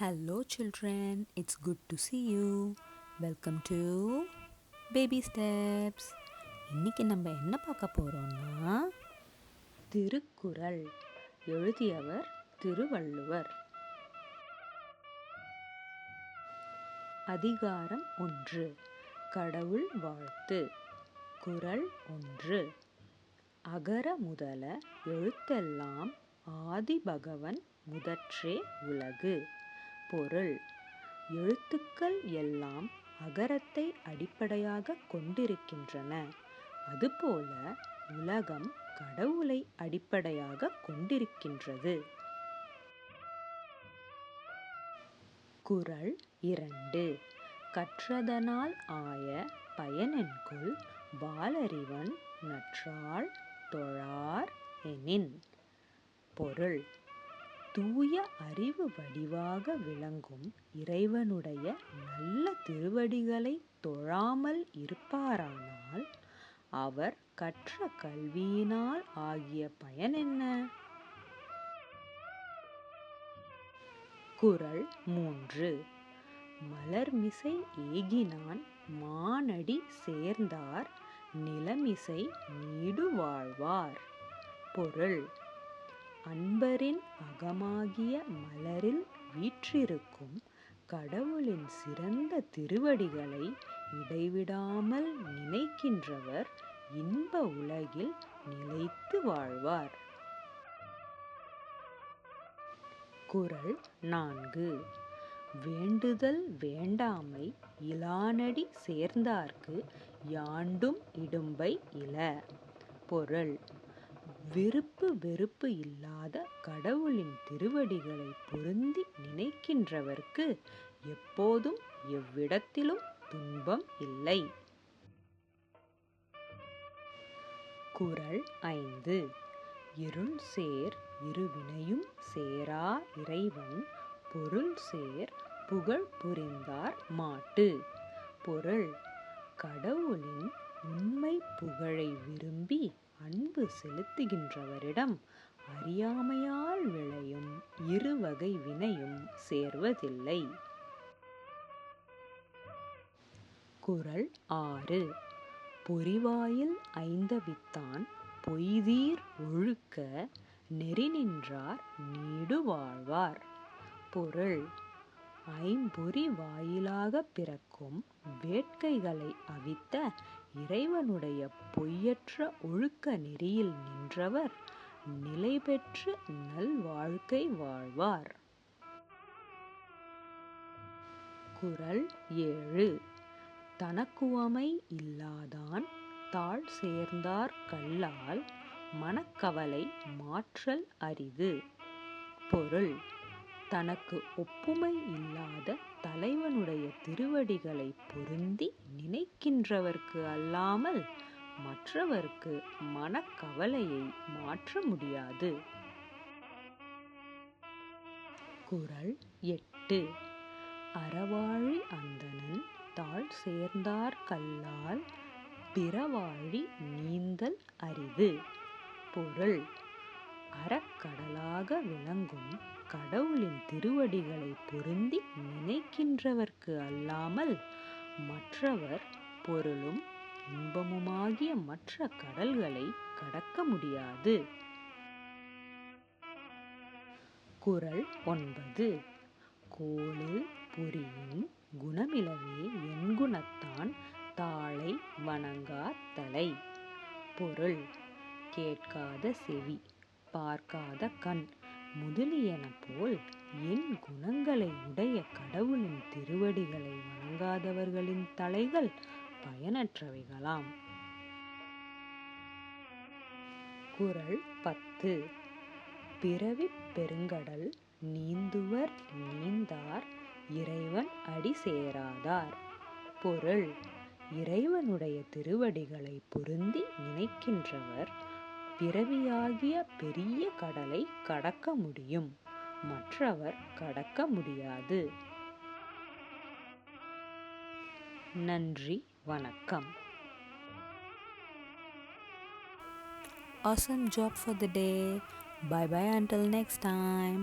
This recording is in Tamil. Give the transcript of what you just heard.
Hello children it's good to see you welcome to baby steps இன்றைக்கி நம்ம என்ன பார்க்க போகிறோம்னா திருக்குறள். எழுதியவர் திருவள்ளுவர். அதிகாரம் ஒன்று. கடவுள் வாழ்த்து. குறள் ஒன்று. அகர முதல எழுத்தெல்லாம் ஆதி பகவன் முதற்றே உலகு. பொருள். எழுத்துக்கள் எல்லாம் அகரத்தை அடிப்படையாக கொண்டிருக்கின்றன. அதுபோல உலகம் கடவுளை அடிப்படையாக கொண்டிருக்கின்றது. குறள் இரண்டு. கற்றதனால் ஆய பயனென்குள் வாலறிவன் நற்றாள் தொழார் எனின். பொருள் தூய அறிவு வடிவாக விளங்கும் இறைவனுடைய நல்ல திருவடிகளை தொழாமல் இருப்பாரானால் அவர் கற்ற கல்வியினால் ஆகிய பயன் என்ன? குரல் மூன்று. மலர்மிசை ஏகினான் மானடி சேர்ந்தார் நிலமிசை நீடு வாழ்வார் பொருள் அன்பரின் அகமாகிய மலரில் வீற்றிருக்கும் கடவுளின் சிறந்த திருவடிகளை இடைவிடாமல் நினைக்கின்றவர் இன்ப உலகில் நிலைத்து வாழ்வார். குரல் நான்கு. வேண்டுதல் வேண்டாமை இலானடி சேர்ந்தார்க்கு யாண்டும் இடும்பை இல. பொருள் விருப்பு வெறுப்பு இல்லாத கடவுளின் திருவடிகளை பொருந்தி நினைக்கின்றவர்க்கு எப்போதும் எவ்விடத்திலும் துன்பம் இல்லை. குரல் ஐந்து. இருள் சேர் இருவினையும் சேரா இறைவன் பொருள் சேர் புகழ் புரிந்தார் மாட்டு. பொருள் கடவுளின் உண்மை புகழை விரும்பி அன்பு செலுத்துகின்றவரிடம் அறியாமையால் விளையும் இருவகை வினையும் சேர்வதில்லை. குரல் ஆறு. பொறிவாயில் ஐந்தவித்தான் பொய்தீர் ஒழுக்க நெறி நின்றார் நீடு வாழ்வார் பொருள். ஐம்பொறி வாயிலாக பிறக்கும் வேட்கைகளை அவித்த இறைவனுடைய பொய்யற்ற ஒழுக்க நெறியில் நின்றவர் நிலை பெற்று நல் வாழ்க்கை வாழ்வார். குரல் ஏழு. தனக்குவமை இல்லாதான் தாழ் சேர்ந்தார் கல்லால் மனக்கவலை மாற்றல் அரிது. பொருள் தனக்கு ஒப்புமை இல்லாத தலைவனுடைய திருவடிகளை பொருந்தி நினைக்கின்றவர்க்கு அல்லாமல் மற்றவர்க்கு மனக்கவலையை மாற்ற முடியாது. குரல் எட்டு. அறவாழி அந்தனன் தாழ் சேர்ந்தார் கல்லால் பிறவாழி நீந்தல் அரிது. பொருள். அறக்கடலாக விளங்கும் கடவுளின் திருவடிகளை பொருந்தி நினைக்கின்றவர்க்கு அல்லாமல் மற்றவர் பொருளும் இன்பமுமாகிய மற்ற கடல்களை கடக்க முடியாது. குரல் ஒன்பது. கோளில் பொறியின் குணமிலவே என் குணத்தான் தாளை வணங்கா தலை. பொருள் கேட்காத செவி பார்க்காத கண். முதலியன போல் என் குணங்களை உடைய கடவுளின் திருவடிகளை வணங்காதவர்களின் தலைகள் பயனற்றவைகளாம். குரல் பத்து. பிறவி பெருங்கடல் நீந்துவர் நீந்தார் இறைவன் அடி சேராதார். பொருள் இறைவனுடைய திருவடிகளை பொருந்தி நினைக்கின்றவர் பிறவியாகிய பெரிய கடலை கடக்க முடியும் மற்றவர் கடக்க முடியாது நன்றி வணக்கம் Awesome job for the day. Bye bye until next time.